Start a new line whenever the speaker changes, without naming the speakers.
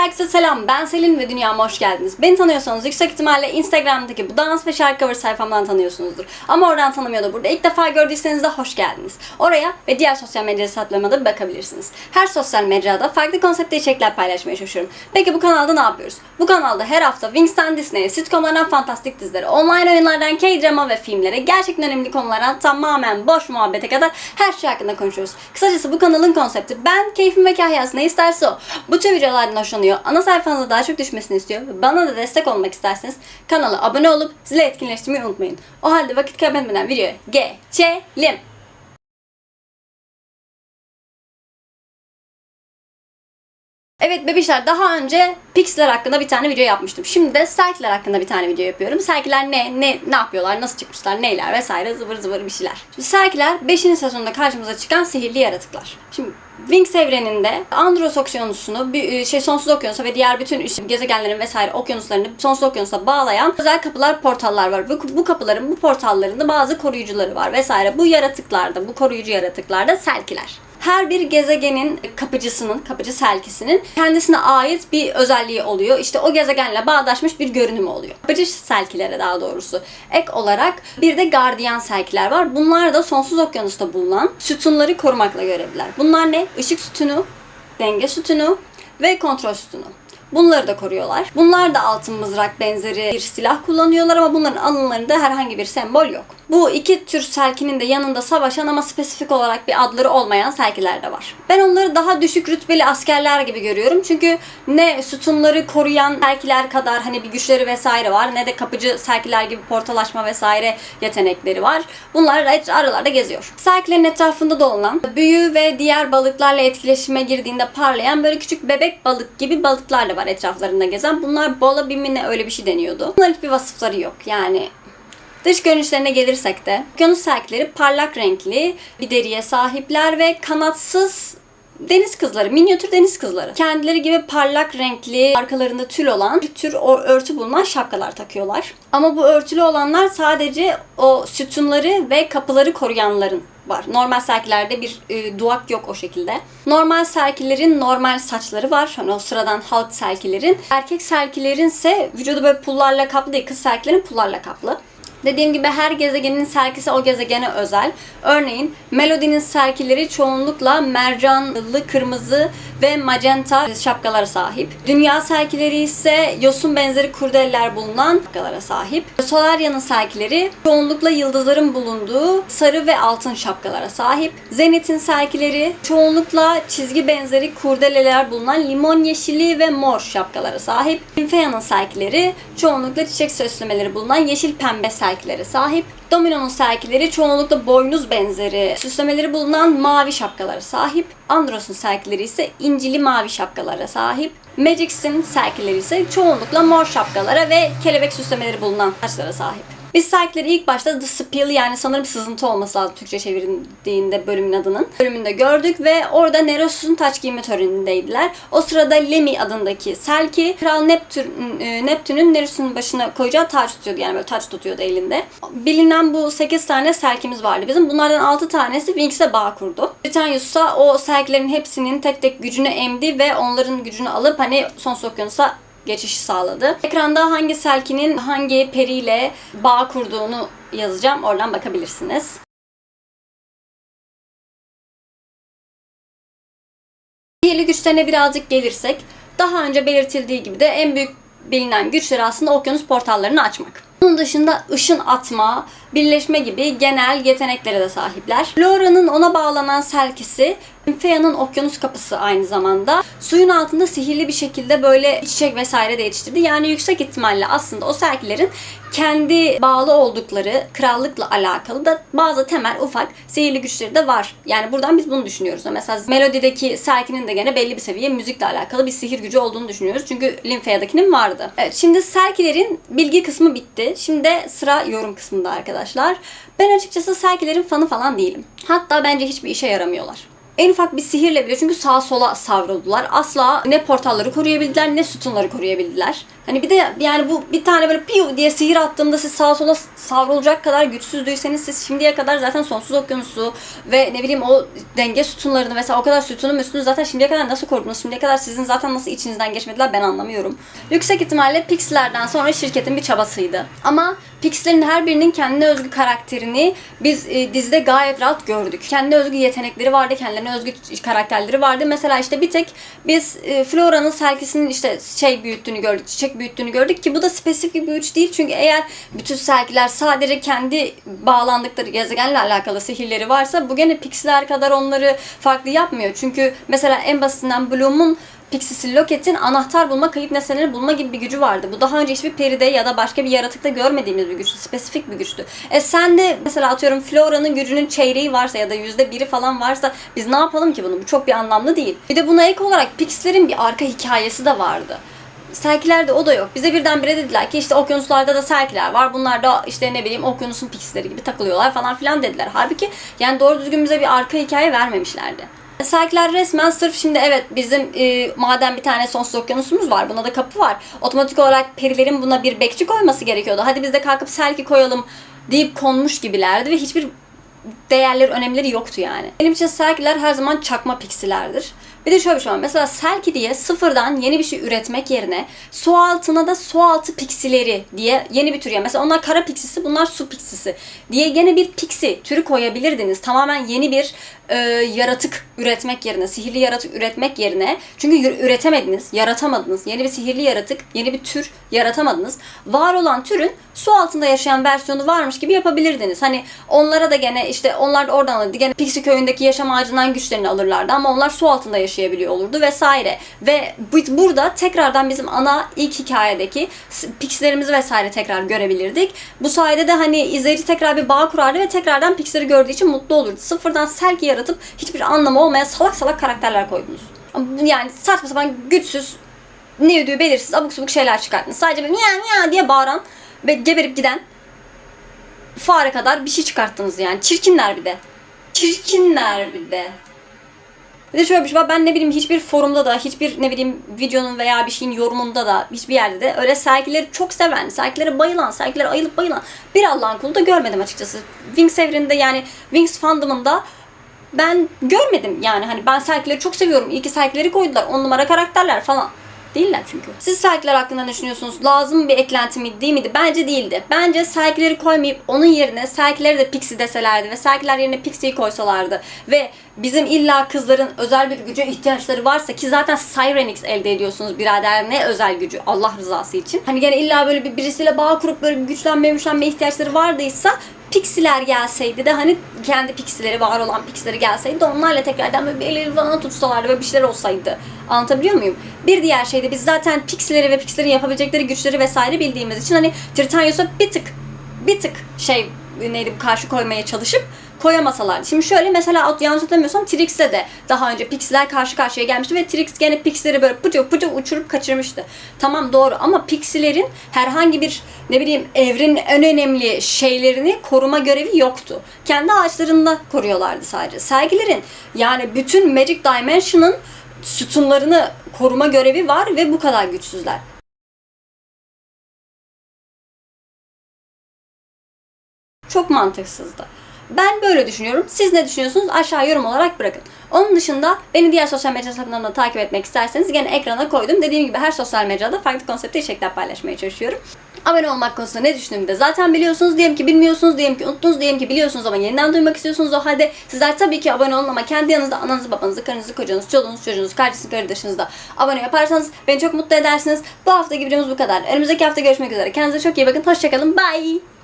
Herkese selam. Ben Selin ve dünyama hoş geldiniz. Beni tanıyorsanız yüksek ihtimalle Instagram'daki bu dans ve şarkı cover sayfamdan tanıyorsunuzdur. Ama oradan tanımıyor da burada ilk defa gördüyseniz de hoş geldiniz. Oraya ve diğer sosyal medya hesaplarıma da bakabilirsiniz. Her sosyal mecrada farklı konseptli içerikler paylaşmaya çalışıyorum. Peki bu kanalda ne yapıyoruz? Bu kanalda her hafta Wings'ten Disney'e, sitcomlardan fantastik dizilere, online oyunlardan K-drama ve filmlere, gerçekten önemli konulara tamamen boş muhabbete kadar her şey hakkında konuşuyoruz. Kısacası bu kanalın konsepti ben keyfim ve kahyası ne isterse o. Bu tür videolardan hoşlanıyor, ana sayfanıza daha çok düşmesini istiyor ve bana da destek olmak isterseniz kanala abone olup zile etkinleştirmeyi unutmayın. O halde vakit kaybetmeden videoya geçelim. Evet bebişler daha önce Pixlar hakkında bir tane video yapmıştım. Şimdi de Selkiler hakkında bir tane video yapıyorum. Selkiler ne, ne, ne yapıyorlar, nasıl çıkmışlar, neyler vesaire zıvır zıvır bir şeyler. Şimdi Selkiler 5. sezonda karşımıza çıkan sihirli yaratıklar. Şimdi Wings evreninde Andros okyanusunu, e, şey sonsuz okyanusa ve diğer bütün işte gezegenlerin vesaire okyanuslarını sonsuz okyanusa bağlayan özel kapılar, portallar var. Bu, bu kapıların, bu portalların da bazı koruyucuları var vesaire. Bu yaratıklarda, bu koruyucu yaratıklarda Selkiler her bir gezegenin kapıcısının, kapıcı selkisinin kendisine ait bir özelliği oluyor. İşte o gezegenle bağdaşmış bir görünümü oluyor. Kapıcı selkilere daha doğrusu. Ek olarak bir de gardiyan selkiler var. Bunlar da sonsuz okyanusta bulunan sütunları korumakla görevliler. Bunlar ne? Işık sütunu, denge sütunu ve kontrol sütunu. Bunları da koruyorlar. Bunlar da altın mızrak benzeri bir silah kullanıyorlar ama bunların alınlarında herhangi bir sembol yok. Bu iki tür selkinin de yanında savaşan ama spesifik olarak bir adları olmayan selkiler de var. Ben onları daha düşük rütbeli askerler gibi görüyorum. Çünkü ne sütunları koruyan selkiler kadar hani bir güçleri vesaire var ne de kapıcı selkiler gibi portal açma vesaire yetenekleri var. Bunlar aralarda geziyor. Selkilerin etrafında dolanan büyü ve diğer balıklarla etkileşime girdiğinde parlayan böyle küçük bebek balık gibi balıklar da var etraflarında gezen. Bunlar bola bimine öyle bir şey deniyordu. Bunların hiçbir vasıfları yok. Yani Dış görünüşlerine gelirsek de okyanus serkleri parlak renkli bir deriye sahipler ve kanatsız deniz kızları, minyatür deniz kızları. Kendileri gibi parlak renkli, arkalarında tül olan bir tür örtü bulunan şapkalar takıyorlar. Ama bu örtülü olanlar sadece o sütunları ve kapıları koruyanların var. Normal serkilerde bir e, duak yok o şekilde. Normal serkilerin normal saçları var. Hani o sıradan halk serkilerin. Erkek serkilerin ise vücudu böyle pullarla kaplı değil. Kız serkilerin pullarla kaplı. Dediğim gibi her gezegenin serkisi o gezegene özel. Örneğin Melody'nin serkileri çoğunlukla mercanlı, kırmızı ve magenta şapkalara sahip. Dünya serkileri ise yosun benzeri kurdeleler bulunan şapkalara sahip. Solarya'nın serkileri çoğunlukla yıldızların bulunduğu sarı ve altın şapkalara sahip. Zenith'in serkileri çoğunlukla çizgi benzeri kurdeleler bulunan limon yeşili ve mor şapkalara sahip. Nympheia'nın serkileri çoğunlukla çiçek süslemeleri bulunan yeşil pembe serkilere sahip. Domino'nun serkileri çoğunlukla boynuz benzeri süslemeleri bulunan mavi şapkalara sahip. Andros'un serkileri ise incili mavi şapkalara sahip. Magix'in serkileri ise çoğunlukla mor şapkalara ve kelebek süslemeleri bulunan taçlara sahip. Biz serkileri ilk başta The Spill yani sanırım sızıntı olması lazım Türkçe çevrildiğinde bölümün adının. Bölümünde gördük ve orada Nerosus'un taç giyme törenindeydiler. O sırada Lemmy adındaki Selki Kral Neptün, e, Neptün'ün Nerosus'un başına koyacağı taç tutuyordu yani böyle taç tutuyordu elinde. Bilinen bu 8 tane Selkimiz vardı bizim. Bunlardan 6 tanesi Wings'e bağ kurdu. Britannius ise o Selkilerin hepsinin tek tek gücünü emdi ve onların gücünü alıp hani sonsuz okyanusa geçişi sağladı. Ekranda hangi Selki'nin hangi periyle bağ kurduğunu yazacağım. Oradan bakabilirsiniz. Sihirli güçlerine birazcık gelirsek, daha önce belirtildiği gibi de en büyük bilinen güçleri aslında okyanus portallarını açmak. Bunun dışında ışın atma, birleşme gibi genel yeteneklere de sahipler. Laura'nın ona bağlanan selkisi, Nympheia'nın okyanus kapısı aynı zamanda. Suyun altında sihirli bir şekilde böyle çiçek vesaire de yetiştirdi. Yani yüksek ihtimalle aslında o serkilerin kendi bağlı oldukları krallıkla alakalı da bazı temel ufak sihirli güçleri de var. Yani buradan biz bunu düşünüyoruz. Mesela Melody'deki Selkinin de gene belli bir seviye müzikle alakalı bir sihir gücü olduğunu düşünüyoruz. Çünkü Nympheia'dakinin vardı. Evet, şimdi Selkilerin bilgi kısmı bitti. Şimdi sıra yorum kısmında arkadaşlar. Ben açıkçası Selkilerin fanı falan değilim. Hatta bence hiçbir işe yaramıyorlar. En ufak bir sihirle bile çünkü sağa sola savruldular. Asla ne portalları koruyabildiler ne sütunları koruyabildiler. Hani bir de yani bu bir tane böyle piu diye sihir attığımda siz sağa sola savrulacak kadar güçsüzdüyseniz siz şimdiye kadar zaten sonsuz okyanusu ve ne bileyim o denge sütunlarını mesela o kadar sütunun üstünü zaten şimdiye kadar nasıl korudunuz? Şimdiye kadar sizin zaten nasıl içinizden geçmediler ben anlamıyorum. Yüksek ihtimalle Pixel'lerden sonra şirketin bir çabasıydı. Ama Pixel'lerin her birinin kendine özgü karakterini biz e, dizide gayet rahat gördük. Kendine özgü yetenekleri vardı, kendilerine özgü karakterleri vardı. Mesela işte bir tek biz e, Flora'nın Selkis'in işte şey büyüttüğünü gördük, çiçek büyüttüğünü gördük ki bu da spesifik bir güç değil. Çünkü eğer bütün Selkiler sadece kendi bağlandıkları gezegenle alakalı sihirleri varsa bu gene Pixel'ler kadar onları farklı yapmıyor. Çünkü mesela en basitinden Bloom'un Pixie Locket'in anahtar bulma, kayıp nesneleri bulma gibi bir gücü vardı. Bu daha önce hiçbir peride ya da başka bir yaratıkta görmediğimiz bir güçtü. Spesifik bir güçtü. E sen de mesela atıyorum Flora'nın gücünün çeyreği varsa ya da yüzde biri falan varsa biz ne yapalım ki bunu? Bu çok bir anlamlı değil. Bir de buna ek olarak Pixie'lerin bir arka hikayesi de vardı. Selkilerde o da yok. Bize birdenbire dediler ki işte okyanuslarda da selkiler var. Bunlar da işte ne bileyim okyanusun piksleri gibi takılıyorlar falan filan dediler. Halbuki yani doğru düzgün bize bir arka hikaye vermemişlerdi. Selkiler resmen sırf şimdi evet bizim e, madem bir tane sonsuz okyanusumuz var buna da kapı var. Otomatik olarak perilerin buna bir bekçi koyması gerekiyordu. Hadi biz de kalkıp selki koyalım deyip konmuş gibilerdi ve hiçbir değerleri, önemleri yoktu yani. Benim için Selkiler her zaman çakma piksilerdir. Bir de şöyle bir şey var. Mesela Selki diye sıfırdan yeni bir şey üretmek yerine su altına da su altı piksileri diye yeni bir tür yani. Mesela onlar kara piksisi, bunlar su piksisi diye gene bir piksi türü koyabilirdiniz. Tamamen yeni bir e, yaratık üretmek yerine, sihirli yaratık üretmek yerine çünkü üretemediniz, yaratamadınız. Yeni bir sihirli yaratık, yeni bir tür yaratamadınız. Var olan türün su altında yaşayan versiyonu varmış gibi yapabilirdiniz. Hani onlara da gene işte onlar da oradan alırdı. Gene Pixie köyündeki yaşam ağacından güçlerini alırlardı ama onlar su altında yaşayabiliyor olurdu vesaire. Ve bu- burada tekrardan bizim ana ilk hikayedeki Pixie'lerimizi vesaire tekrar görebilirdik. Bu sayede de hani izleyici tekrar bir bağ kurardı ve tekrardan Pixie'leri gördüğü için mutlu olurdu. Sıfırdan Selkie yaratıp hiçbir anlamı olmayan salak salak karakterler koydunuz. Yani saçma sapan güçsüz ne ödüğü belirsiz abuk subuk şeyler çıkarttınız. Sadece böyle nya nya diye bağıran ve geberip giden fare kadar bir şey çıkarttınız yani. Çirkinler bir de. Çirkinler bir de. Bir de şöyle bir şey var. Ben ne bileyim hiçbir forumda da, hiçbir ne bileyim videonun veya bir şeyin yorumunda da, hiçbir yerde de öyle sergileri çok seven, sergilere bayılan, sergilere ayılıp bayılan bir Allah'ın kulu da görmedim açıkçası. Wings evreninde yani Wings fandomında ben görmedim yani hani ben sergileri çok seviyorum. İyi ki sergileri koydular. On numara karakterler falan. Değiller çünkü. Siz sergiler hakkında ne düşünüyorsunuz? Lazım bir eklenti miydi değil miydi? Bence değildi. Bence sergileri koymayıp onun yerine sergileri de Pixie deselerdi ve sergiler yerine Pixie'yi koysalardı ve bizim illa kızların özel bir güce ihtiyaçları varsa ki zaten Sirenix elde ediyorsunuz birader ne özel gücü Allah rızası için. Hani gene illa böyle bir birisiyle bağ kurup böyle bir güçlenme güçlenme ihtiyaçları vardıysa Pixiler gelseydi de hani kendi pixileri var olan pixileri gelseydi onlarla tekrardan böyle bir elleri falan tutsalardı böyle bir şeyler olsaydı. Anlatabiliyor muyum? Bir diğer şey de biz zaten pixileri ve pixilerin yapabilecekleri güçleri vesaire bildiğimiz için hani Tritanius'a bir tık bir tık şey neydi karşı koymaya çalışıp koyamasalardı. Şimdi şöyle mesela yanlış hatırlamıyorsam Trix'le de daha önce Pixiler karşı karşıya gelmişti ve Trix gene Pixileri böyle pıcı pıcı uçurup kaçırmıştı. Tamam doğru ama Pixilerin herhangi bir ne bileyim evrenin en önemli şeylerini koruma görevi yoktu. Kendi ağaçlarında koruyorlardı sadece. Sergilerin yani bütün Magic Dimension'ın sütunlarını koruma görevi var ve bu kadar güçsüzler. Çok mantıksızdı. Ben böyle düşünüyorum. Siz ne düşünüyorsunuz? Aşağı yorum olarak bırakın. Onun dışında beni diğer sosyal medya hesaplarımdan takip etmek isterseniz gene ekrana koydum. Dediğim gibi her sosyal mecrada farklı konsepte içerikler paylaşmaya çalışıyorum. Abone olmak konusunda ne düşündüğümü de zaten biliyorsunuz. Diyelim ki bilmiyorsunuz, diyelim ki unuttunuz, diyelim ki biliyorsunuz ama yeniden duymak istiyorsunuz. O halde sizler tabii ki abone olun ama kendi yanınızda ananızı, babanızı, karınızı, kocanızı, çoluğunuz, çocuğunuz, kardeşiniz, kardeşiniz de abone yaparsanız beni çok mutlu edersiniz. Bu hafta videomuz bu kadar. Önümüzdeki hafta görüşmek üzere. Kendinize çok iyi bakın. Hoşçakalın. Bye.